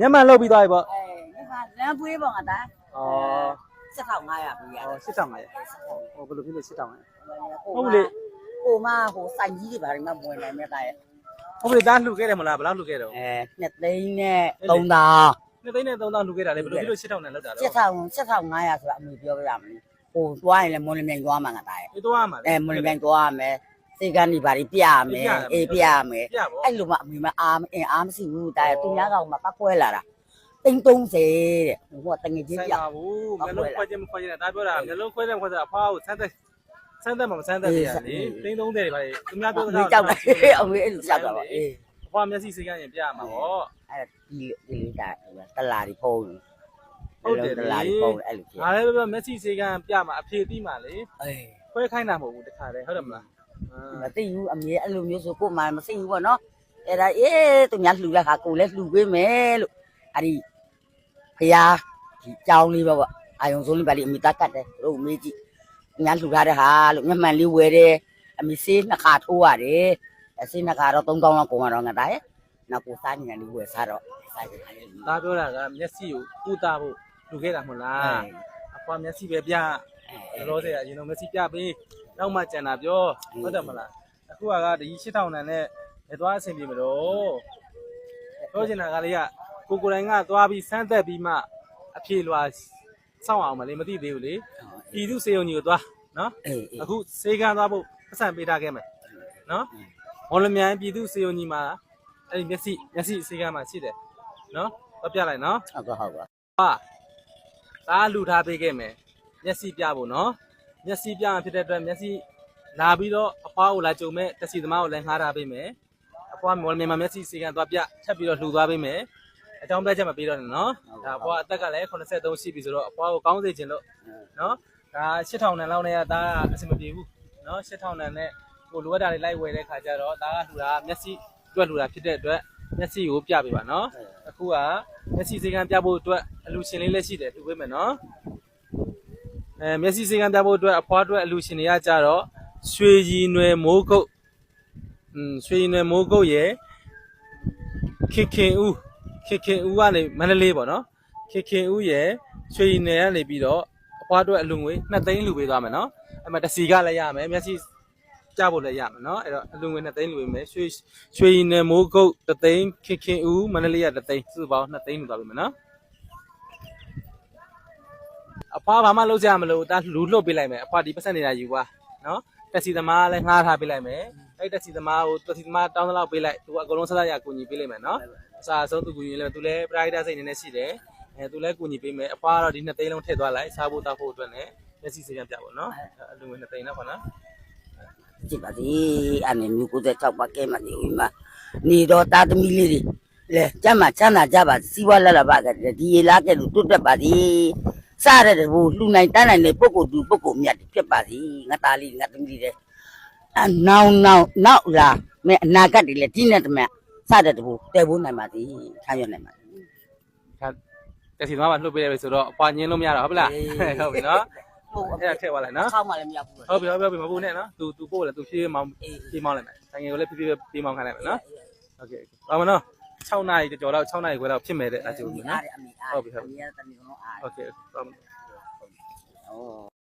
ညမှန်လောက်ပြီးသွားပြီပေါ့အဲဒီမှာလမ်းပွေးပေါ့ငါသားဩ7500ပြရဩ8500ဟိုဘယ်လိုဖြစ်လို့8500ဟုဟုတ်တ်လေလေကိုမဟိုစိုင်ကြီးတွေဘာတွေမှမဝင်နိုင်မဲ့တာရဲ့ဟုတ်ပြီဒါလှူခဲ့တယ်မလားဘယ်လောက်လှူခဲ့တော့အဲနှစ်သိန်းနဲ့3000နှစ်သိန်းနဲ့3000လှူခဲ့တာလေဘယ်လိုဖြစ်လို့8000နဲ့လောက်တာတော့7000 7500ဆိုတာအမှုပြောပြရမလို့ဟိုသွားရင်လည်းမွန်လမြိုင်သွားမှာငါသားရဲ့ဒီတော့မှာလေအဲမွန်လမြိုင်သွားရမယ် စေကန်ဒီဘာတွေပြရမယ်အေးပြရမယ်ပြပေါ့အဲ့လိုမှအမေမအားအင်အားမရှိဘူးတာသူများကောင်မှပတ်ခွဲလာတာသိန်း30တဲ့ဟိုကတငယ်ချင်းဆိုင်ပြပါဘူးငလုံးခွဲခြင်းမခွဲခြင်းနဲ့ဒါပြောတာငလုံးခွဲတယ်ခွဲတာအဖွားကိုဆန်းသက်ဆန်းသက်မှာမဆန်းသက်ရလေသိန်း30တွေပါလေသူများပြောအတာမေကြောက်တယ်အမေအဲ့လိုကြောက်တာပါအေးအဖွားမျက်စိစိကရင်ပြရမှာပေါ့အဲ့ဒီဒီလေးတာတလာဒီဖုန်းဟုတ်တယ်တလာဒီဖုန်းအဲ့လိုဖြစ်ငါလည်းပြောမျက်စိစိကပြမှာအဖြေတိမှာလေအေးခွဲခိုင်းတာမဟုတ်ဘူးတခါလေဟုတ်တယ်မလား မသိဘူးအမေအဲ့လိုမျိုးဆိုကို့မှမသိဘူးပေါ့နော်အဲ့ဒါအေးသူများလှူလိုက်ခါကိုလည်းလှူပေးမယ်လို့အဲ့ဒီဖျားဒီကြောင်းလေးပေါ့အာယုံစိုးလေးပါလိအမိသားကတ်တယ်တို့မေးကြည့်ညာလှူထားတဲ့ဟာလို့မျက်မှန်လေးဝယ်တယ်အမိစေးနှစ်ခါထိုးရတယ်အစေးနှစ်ခါတော့3000လောက်ကုန်တော့ငါသားရဲ့နောက်ကိုစားညံလေးဝယ်စားတော့စားကြတယ်အဲ့လိုဒါပြောတာကမျက်စိကိုပူတာဖို့လူခဲ့တာမဟုတ်လားအဖွားမျက်စိပဲပြလောဆယ်အရင်တော့မျက်စိပြပေး နောက်မှကြံတာပြောဟုတ်တယ်မလားအခုကဒီ8000တန်နဲ့ဘယ်သွားအဆင်ပြေမလို့ပြောချင်တာကလေးကကိုကိုယ်တိုင်ကသွားပြီးစမ်းသက်ပြီးမှအဖြေလွာစောင့်အောင်မလေးမသိသေးဘူးလေပြည်သူစေုံကြီးကိုသွားနော်အေးအေးအခုစေကန်းသွားဖို့ပတ်စံပေးထားခဲ့မယ်နော်မော်လမြိုင်ပြည်သူစေုံကြီးမှာအဲ့ဒီမျက်စိမျက်စိစေကန်းမှာရှိတယ်နော်တော့ပြလိုက်နော်ဟုတ်ကဲ့ဟုတ်ကဲ့ဟာသားလူထားပေးခဲ့မယ်မျက်စိပြဖို့နော် မျက်စိပြမှာဖြစ်တဲ့အတွက်မျက်စိလာပြီးတော့အဖွားကိုလာကြုံမဲ့တက်စီသမားကိုလည်းငှားထားပေးမယ်အဖွားမော်လမြိုင်မှာမျက်စိစေကန်းသွားပြထပ်ပြီးတော့လှူသွားပေးမယ်အကြောင်းပြချက်မပေးတော့နဲ့နော်ဒါအဖွားအသက်ကလည်း83ရှိပြီဆိုတော့အဖွားကိုကောင်းစေခြင်းလို့နော်ဒါ8000တန်လောက်နဲ့ကဒါအဆင်မပြေဘူးနော်8000တန်နဲ့ကိုလိုအပ်တာတွေလိုက်ဝယ်တဲ့ခါကျတော့ဒါကလှူတာမျက်စိတွက်လှူတာဖြစ်တဲ့အတွက်မျက်စိကိုပြပေးပါနော်အခုကမျက်စိစေကံပြဖို့အတွက်အလူရှင်လေးလည်းရှိတယ်တူပေးမယ်နော် အဲမျက်စိစေကံပြဖို့အတွက်အဖွားအတွက်အလူရှင်တွေကကြတော့ရွှေရည်နွယ်မိုးကုတ်อืมရွှေရည်နွယ်မိုးကုတ်ရဲ့ခင်ခင်ဦးခင်ခင်ဦးကနေမန္တလေးပေါ့နော်ခင်ခင်ဦးရဲ့ရွှေရည်နယ်ကနေပြီးတော့အဖွားအတွက်အလူငွေ2သိန်းလူပေးသွားမယ်နော်အဲ့မှာတစ်စီကလည်းရမယ်မျက်စိကြဖို့လည်းရမယ်နော်အဲ့တော့အလူငွေ2သိန်းလူပေးမယ်ရွှေရွှေရည်နယ်မိုးကုတ်3သိန်းခင်ခင်ဦးမန္တလေးက3သိန်းစုစုပေါင်း2သိန်းလူသွားပေးမယ်နော် အဖွားဘာမှလုပ်ကြမလို့တာလူလွတ်ပေးလိုက်မယ်အဖွားဒီပတ်စံနေတာယူပါနော်တက်စီသမားလည်းငှားထားပေးလိုက်မယ်အဲ့တက်စီသမားကိုတက်စီသမားတောင်းသလောက်ပေးလိုက်သူကအကုန်လုံးဆက်ဆက်ရကူညီပေးလိုက်မယ်နော်အစားအဆုံးသူကူညီလဲသူလဲ private စိတ်နေနေရှိတယ်အဲသူလဲကူညီပေးမယ်အဖွားကတော့ဒီနှစ်သိန်းလုံးထည့်သွားလိုက်စားဖို့တောက်ဖို့အတွက်နဲ့မျက်စိစေကံပြပါတော့နော်အလူငွေနှစ်သိန်းတော့ခဏကြည့်ပါစေအနေမျိုး96ပါကဲမှနေဦးမှာနေတော့တာသမီလေးတွေလေကျမ်းမှာချမ်းသာကြပါစီးပွားလက်လာပါကဒီရေလားကဲလို့တွတ်တက်ပါစေ စရတဲ့ဘူလှူနိုင်တန်းနိုင်တဲ့ပုဂ္ဂိုလ်သူပုဂ္ဂိုလ်မြတ်ဖြစ်ပါစေငါသားလေးငါသမီးလေးအနောင်နောင်နောက်လာမဲအနာဂတ်တွေလည်းဒီနဲ့တမစတဲ့ဘူတဲဖို့နိုင်ပါစေခံရနိုင်ပါစေ တက်စီသမားကလှုပ်ပေးတယ်ဆိုတော့အဖွားညင်းလို့မရတော့ဟုတ်ပလားဟုတ်ပြီနော် ဟုတ် အဲ့ဒါထည့်သွားလိုက်နော် ခေါင်းမှလည်းမရဘူး ဟုတ်ပြီဟုတ်ပြီမပူနဲ့နော်သူသူပို့လဲသူဖြည်းဖြည်းမောင်းဖြည်းမောင်းလိုက်မယ်ဆိုင်ငယ်ကိုလည်းဖြည်းဖြည်းဖြည်းမောင်းခိုင်းလိုက်မယ်နော်โอเคပါမနော် 6နာရီကြော်တော့6နာရီခွဲတော့ဖြစ်မဲ့တဲ့အဲကြိုးပြီနော် အားရအမိအား ဟုတ်ပြီဟုတ်ပြီ အမိရတမီးကတော့အား โอเคပါမ 哦。